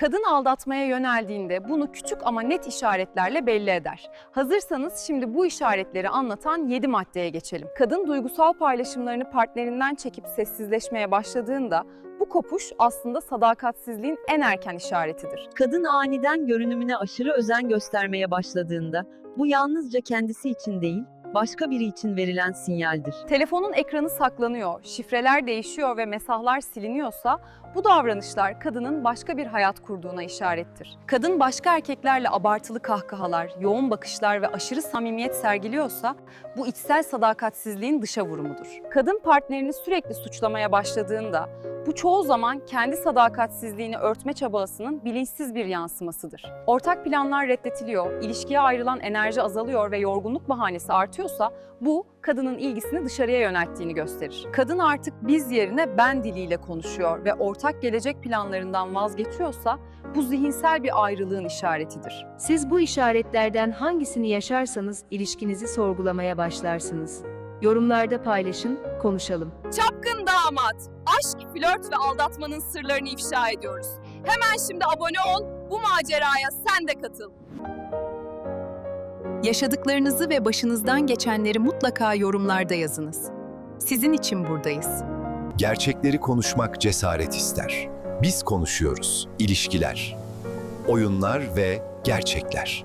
Kadın aldatmaya yöneldiğinde bunu küçük ama net işaretlerle belli eder. Hazırsanız şimdi bu işaretleri anlatan 7 maddeye geçelim. Kadın duygusal paylaşımlarını partnerinden çekip sessizleşmeye başladığında bu kopuş aslında sadakatsizliğin en erken işaretidir. Kadın aniden görünümüne aşırı özen göstermeye başladığında, bu yalnızca kendisi için değil, başka biri için verilen sinyaldir. Telefonun ekranı saklanıyor, şifreler değişiyor ve mesajlar siliniyorsa bu davranışlar kadının başka bir hayat kurduğuna işarettir. Kadın başka erkeklerle abartılı kahkahalar, yoğun bakışlar ve aşırı samimiyet sergiliyorsa bu içsel sadakatsizliğin dışa vurumudur. Kadın partnerini sürekli suçlamaya başladığında bu çoğu zaman kendi sadakatsizliğini örtme çabasının bilinçsiz bir yansımasıdır. Ortak planlar reddetiliyor, ilişkiye ayrılan enerji azalıyor ve yorgunluk bahanesi artıyorsa bu kadının ilgisini dışarıya yönelttiğini gösterir. Kadın artık biz yerine ben diliyle konuşuyor ve ortak gelecek planlarından vazgeçiyorsa bu zihinsel bir ayrılığın işaretidir. Siz bu işaretlerden hangisini yaşarsanız ilişkinizi sorgulamaya başlarsınız. Yorumlarda paylaşın, konuşalım. Çapkın damat, aşk, flört ve aldatmanın sırlarını ifşa ediyoruz. Hemen şimdi abone ol, bu maceraya sen de katıl. Yaşadıklarınızı ve başınızdan geçenleri mutlaka yorumlarda yazınız. Sizin için buradayız. Gerçekleri konuşmak cesaret ister. Biz konuşuyoruz. İlişkiler, oyunlar ve gerçekler.